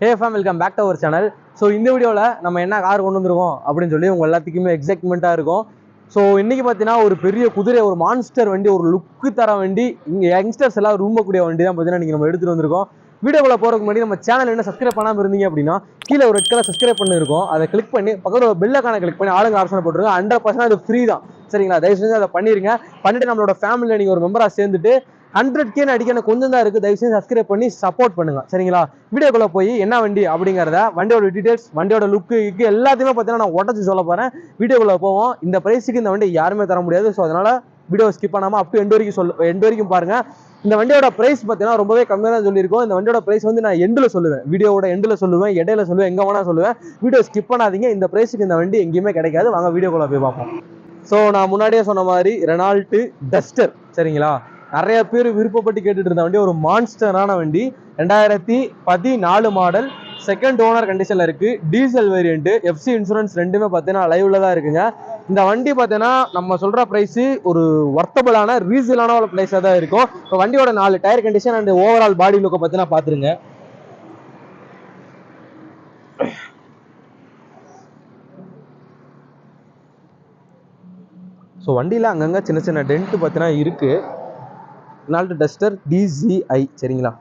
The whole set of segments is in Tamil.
Hey fam welcome back to our channel so இந்த வீடியோவில் நம்ம என்ன கார் கொண்டு வந்துருக்கோம் அப்படின்னு சொல்லி உங்கள் எல்லாத்துக்குமே எக்ஸைட்மெண்ட்டாக இருக்கும். ஸோ இன்றைக்கி பார்த்தீங்கன்னா ஒரு பெரிய குதிரை ஒரு மான்ஸ்டர் வண்டி ஒரு லுக்கு தர வண்டி இங்கே யங்ஸ்டர்ஸ் எல்லாம் விரும்பக்கூடிய வண்டி தான் பார்த்தீங்கன்னா நீங்கள் நம்ம எடுத்துகிட்டு வந்திருக்கோம். வீடியோக்குள்ள போகிறதுக்கு முன்னாடி நம்ம சேனல் என்ன சப்ஸ்கிரைப் பண்ணாமல் இருந்தீங்க அப்படின்னா கீழே ஒரு ரெட் கலர் சப்ஸ்கிரைப் பண்ணிருக்கும். அதை கிளிக் பண்ணி பக்கத்தில் ஒரு பெல்லைக்கான கிளிக் பண்ணி ஆளுங்க ஆப்ஷன் போட்டுருங்க ஹண்ட்ரட் பர்சன்ட் அது ஃப்ரீ தான். சரிங்களா? தயவு செஞ்சு அதை பண்ணிருங்க. பண்ணிட்டு நம்மளோட ஃபேமிலியில் நீங்கள் ஒரு மெம்பராக சேர்ந்துட்டு ஹண்ட்ரட் கேன்னு அடிக்க கொஞ்சம் தான் இருக்குது தயவு செஞ்சு சப்ஸ்கிரைப் பண்ணி சப்போர்ட் பண்ணுங்க. சரிங்களா? வீடியோக்குள்ள போய் என்ன வண்டி அப்படிங்கிறத வண்டியோட டீடைல்ஸ் வண்டியோட லுக்கு இக்கு எல்லாத்தையுமே பார்த்தீங்கன்னா நான் உடச்சி சொல்ல போறேன். வீடியோக்குள்ள போவோம். இந்த பிரைஸுக்கு இந்த வண்டி யாருமே தர முடியாது. ஸோ அதனால வீடியோ ஸ்கிப் பண்ணாமல் அப் டு வரைக்கும் சொல்ல எண்டு வரைக்கும் பாருங்க. இந்த வண்டியோட பிரைஸ் பார்த்தீங்கன்னா ரொம்பவே கம்மியாக தான் சொல்லியிருக்கோம். இந்த வண்டியோட பிரைஸ் வந்து நான் எண்டில் சொல்லுவேன். வீடியோவோட எண்டில் சொல்லுவேன். இடையில சொல்லுவேன். எங்கே வேணால் சொல்லுவேன். வீடியோ ஸ்கிப் பண்ணாதீங்க. இந்த பிரைஸுக்கு இந்த வண்டி எங்கேயுமே கிடைக்காது. வாங்க வீடியோக்குள்ள போய் பார்ப்போம். ஸோ நான் முன்னாடியே சொன்ன மாதிரி ரெனால்ட்டு டஸ்டர் சரிங்களா? நிறைய பேர் விருப்பப்பட்டு கேட்டுட்டு இருந்த வண்டி ஒரு மான்ஸ்டரான வண்டி. ரெண்டாயிரத்தி பதினாலு மாடல் செகண்ட் ஓனர் கண்டிஷன்ல இருக்கு. டீசல் வேரியன்ட் எஃப்சி இன்சூரன்ஸ் ரெண்டுமே பார்த்தீங்கன்னா லைவ்ல தான் இருக்குங்க. இந்த வண்டி பார்த்தீங்கன்னா நம்ம சொல்ற பிரைஸ் ஒரு ஒர்த்தபிளான ரீசனான ஒரு பிரைஸாக தான் இருக்கும். இப்போ வண்டியோட நாலு tyre condition and overall body லுக்கை பார்த்தீங்கன்னா பார்த்துருங்க. ஸோ வண்டியில் அங்கங்கே சின்ன சின்ன டென்ட் பார்த்தீங்கன்னா இருக்குது ரெனால்டு டஸ்டர் டிஜிஐ சரிங்களா?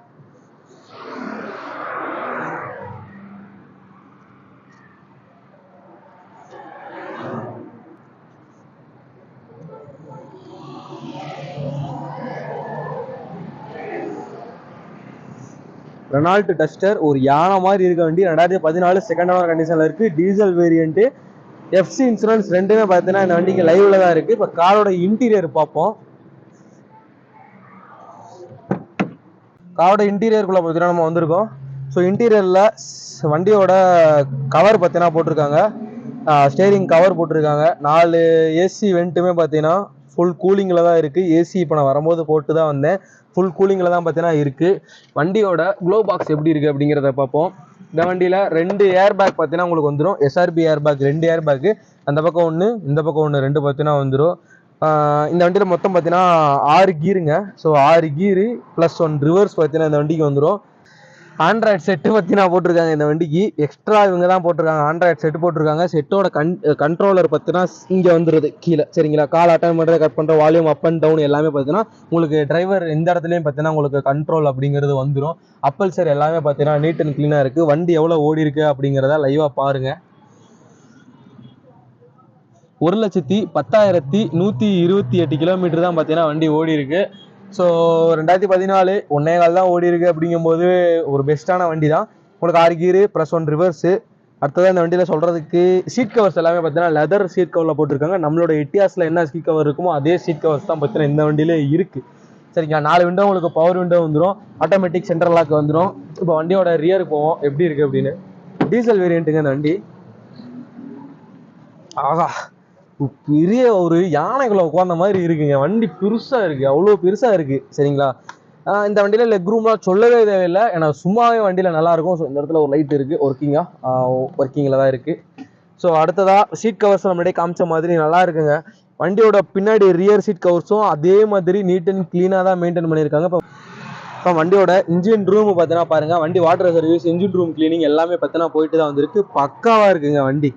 ரெனால்ட் டஸ்டர் ஒரு யானை மாதிரி இருக்க வண்டி ரெண்டாயிரத்தி பதினாலு செகண்ட் ஹவர் கண்டிஷனில் இருக்கு. டீசல் வேரியன்ட் எஃப்சி இன்சூரன்ஸ் ரெண்டுமே பார்த்தீங்கன்னா இந்த வண்டிக்கு லைவில் தான் இருக்கு. இப்போ காரோட இன்டீரியர் பார்ப்போம். காரோட இன்டீரியருக்குள்ளே பார்த்தீங்கன்னா நம்ம வந்திருக்கோம். ஸோ இன்டீரியரில் வண்டியோட கவர் பார்த்தீங்கன்னா போட்டிருக்காங்க. ஸ்டேரிங் கவர் போட்டிருக்காங்க. நாலு ஏசி வெண்ட்டுமே பார்த்தீங்கன்னா ஃபுல் கூலிங்கில் தான் இருக்குது ஏசி இப்போ நான் வரும்போது போட்டு தான் வந்தேன் ஃபுல் கூலிங்கில் தான் பார்த்தீங்கன்னா இருக்குது வண்டியோட க்ளோ பாக்ஸ் எப்படி இருக்குது அப்படிங்கிறத பார்ப்போம். இந்த வண்டியில் ரெண்டு ஏர் பேக் பார்த்தீங்கன்னா உங்களுக்கு வந்துடும் எஸ்ஆர்பி ஏர் பேக் ரெண்டு ஏர் பேக்கு அந்த பக்கம் ஒன்று இந்த பக்கம் ஒன்று ரெண்டு பார்த்தீங்கன்னா வந்துடும் இந்த வண்டியில் மொத்தம் பார்த்தீங்கன்னா ஆறு கீருங்க ஸோ ஆறு கீரு ப்ளஸ் ஒன் ரிவர்ஸ் பார்த்தீங்கன்னா இந்த வண்டிக்கு வந்துடும் ஆண்ட்ராய்ட் செட்டு பார்த்தீங்கன்னா போட்டிருக்காங்க இந்த வண்டிக்கு. எக்ஸ்ட்ரா இவங்க தான் போட்டிருக்காங்க. ஆண்ட்ராய்ட் செட்டு போட்டிருக்காங்க. செட்டோட கன் கண்ட்ரோலர் பார்த்தீங்கன்னா இங்கே வந்துடுது கீழே. சரிங்களா? கால் அட்டன் பண்ணுறது கட் பண்ணுற வால்யூம் அப் அண்ட் டவுன் எல்லாமே பார்த்தீங்கன்னா உங்களுக்கு டிரைவர் எந்த இடத்துலையும் பார்த்தீங்கன்னா உங்களுக்கு கண்ட்ரோல் அப்படிங்கிறது வந்துடும் அப்பல் சார் எல்லாமே பார்த்தீங்கன்னா நீட் அண்ட் க்ளீனாக இருக்குது வண்டி எவ்வளோ ஓடி இருக்கு அப்படிங்கிறத லைவாக பாருங்கள் ஒரு லட்சத்தி பத்தாயிரத்தி நூற்றி இருபத்தி எட்டு கிலோமீட்டர் தான் பார்த்தீங்கன்னா வண்டி ஓடி இருக்கு. ஸோ ரெண்டாயிரத்தி பதினாலு ஒன்னே கால் தான் ஓடி இருக்கு அப்படிங்கும்போது ஒரு பெஸ்ட்டான வண்டி தான் உங்களுக்கு ஆறு கீரு ப்ளஸ் ஒன் ரிவர்ஸு அடுத்தது இந்த வண்டியில் சொல்கிறதுக்கு சீட் கவர்ஸ் எல்லாமே பார்த்தீங்கன்னா லெதர் சீட் கவரில் போட்டிருக்காங்க. நம்மளோட எட்டியாஸில் என்ன சீட் கவர் இருக்குமோ அதே சீட் கவர்ஸ் தான் பார்த்தீங்கன்னா இந்த வண்டியிலே இருக்குது சரிங்களா? நாலு விண்டோ உங்களுக்கு பவர் விண்டோ வந்துடும் ஆட்டோமேட்டிக் சென்ட்ரல் லாக் வந்துடும் இப்போ வண்டியோட ரியர் போவோம். எப்படி இருக்குது அப்படின்னு? டீசல் வேரியண்ட்டுங்க இந்த வண்டி. ஆகா பெரிய ஒரு யானைக்குள்ள உட்காந்த மாதிரி இருக்குங்க. வண்டி பெருசா இருக்கு. அவ்வளோ பெருசா இருக்கு. சரிங்களா? இந்த வண்டியில லெக் ரூம்லாம் சொல்லவே தேவையில்லை. ஏன்னா சும்மாவே வண்டியில நல்லா இருக்கும். ஸோ இந்த இடத்துல ஒரு லைட் இருக்கு. ஒர்க்கிங்கா ஒர்க்கிங்கில் தான் இருக்கு. ஸோ அடுத்ததா சீட் கவர்ஸ் நம்மளுடைய காமிச்ச மாதிரி நல்லா இருக்குங்க. வண்டியோட பின்னாடி ரியர் சீட் கவர்ஸும் அதே மாதிரி நீட் அண்ட் க்ளீனாக தான் மெயின்டைன் பண்ணியிருக்காங்க. இப்போ இப்போ வண்டியோட இன்ஜின் ரூம் பார்த்தீங்கன்னா பாருங்க. வண்டி water service engine room cleaning எல்லாமே பார்த்தீங்கன்னா போயிட்டு தான் வந்திருக்கு. பக்காவாக இருக்குங்க வண்டி.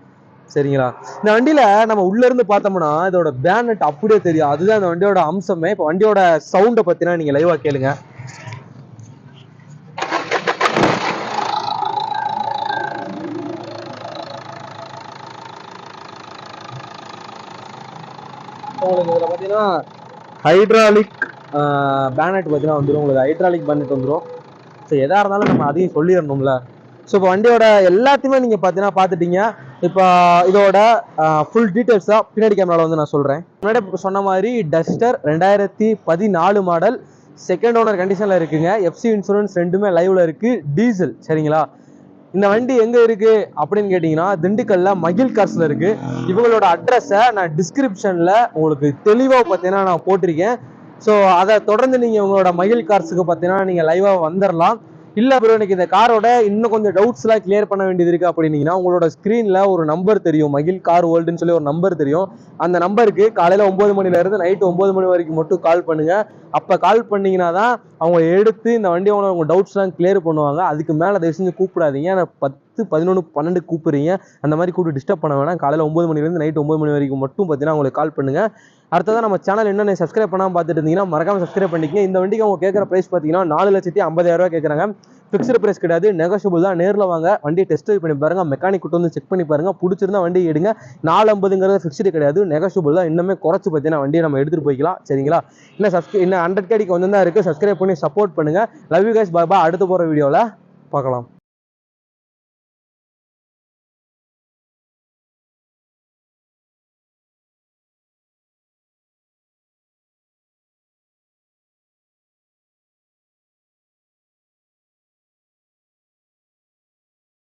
சரிங்களா? இந்த வண்டியில நம்ம உள்ள இருந்து பார்த்தோம்னா இதோட பேனட் அப்படியே தெரியும். அதுதான் இந்த வண்டியோட அம்சமே. இப்போ வண்டியோட சவுண்டை பத்தினா நீங்க லைவா கேளுங்க. உங்களுக்கு இதில் பார்த்தீங்கன்னா ஹைட்ராலிக் பேனட் பார்த்தீங்கன்னா வந்துடும் உங்களுக்கு ஹைட்ராலிக் பேனட் வந்துடும் ஸோ எதாக இருந்தாலும் நம்ம அதையும் சொல்லிடணும்ல. ஸோ இப்போ வண்டியோட எல்லாத்தையுமே நீங்கள் பார்த்தீங்கன்னா பார்த்துட்டீங்க. இப்போ இதோட ஃபுல் டீட்டெயில்ஸாக பின்னாடி கேமராவில் வந்து நான் சொல்கிறேன் முன்னாடி சொன்ன மாதிரி டஸ்டர் ரெண்டாயிரத்தி பதினாலு மாடல் செகண்ட் ஓனர் கண்டிஷனில் இருக்குங்க. எஃப்சி இன்சூரன்ஸ் ரெண்டுமே லைவில் இருக்குது டீசல் சரிங்களா? இந்த வண்டி எங்கே இருக்குது அப்படின்னு கேட்டிங்கன்னா திண்டுக்கல்லில் மகிழ் கார்ஸில் இருக்குது இவங்களோட அட்ரஸை நான் டிஸ்கிரிப்ஷனில் உங்களுக்கு தெளிவாக பார்த்தீங்கன்னா நான் போட்டிருக்கேன். ஸோ அதை தொடர்ந்து நீங்கள் உங்களோட மகிழ் கார்ஸுக்கு பார்த்தீங்கன்னா நீங்கள் லைவாக வந்துடலாம் இல்லை ப்ரோ எனக்கு இந்த காரோட இன்னும் கொஞ்சம் டவுட்ஸ்லாம் கிளியர் பண்ண வேண்டியது இருக்குது அப்படின்னீங்கன்னா உங்களோட ஸ்க்ரீனில் ஒரு நம்பர் தெரியும். மகிழ் கார் வேர்ல்டுன்னு சொல்லி ஒரு நம்பர் தெரியும். அந்த நம்பருக்கு காலையில் ஒம்பது மணிலேருந்து நைட்டு நைட் மணி வரைக்கும் மட்டும் கால் பண்ணுங்கள் அப்போ கால் பண்ணீங்கன்னா தான் அவங்க எடுத்து இந்த வண்டி ஓனர் டவுட்ஸ்லாம் கிளியர் பண்ணுவாங்க. அதுக்கு மேலே தயவு செஞ்சு கூப்பிடாதீங்க. ஏன்னா பத்து பதினொன்று பன்னெண்டு கூப்பிடுறீங்க. அந்த மாதிரி கூப்பிட்டு டிஸ்டர்ப் பண்ண வேணாம். காலையில் ஒன்பது மணிலேருந்து நைட் ஒன்பது மணி வரைக்கும் மட்டும் பார்த்தீங்கன்னா உங்களுக்கு கால் பண்ணுங்க. அடுத்ததாக நம்ம சேனல் என்ன சப்ஸ்கிரைப் பண்ணாமல் பார்த்துட்டு இருந்தீங்கன்னா மறக்காம சப்ஸ்கிரைப் பண்ணிக்கங்க. இந்த வண்டிக்கு அவங்க கேட்குற ப்ரைஸ் பார்த்தீங்கன்னா நாலு லட்சத்தி ஐம்பதாயிரம் கேட்குறாங்க ஃபிக்ஸ்டு பிரைஸ் கிடையாது நெகோஷியபிள் தான். நேரில் வாங்க. வண்டியை டெஸ்ட் பண்ணி பாருங்க. மெக்கானிக் கிட்ட வந்து செக் பண்ணி பாருங்க. பிடிச்சிருந்தா வண்டி எடுங்க. நாலு ஐம்பதுங்கிறது ஃபிக்ஸ்டு கிடையாது நெகோஷியபிள் தான். இன்னுமே குறைச்சி பார்த்தீங்கன்னா வண்டியை நம்ம எடுத்துகிட்டு போய்க்கலாம். சரிங்களா? இன்னும் சப்ஸ்கிரை இன்னும் ஹண்ட்ரட் கேடிக்கு வந்து தான் இருக்குது சப்ஸ்கிரைப் பண்ணி சப்போர்ட் பண்ணுங்க. லவ் யூ கைஸ் பாபா அடுத்து போகிற வீடியோவில் பார்க்கலாம்.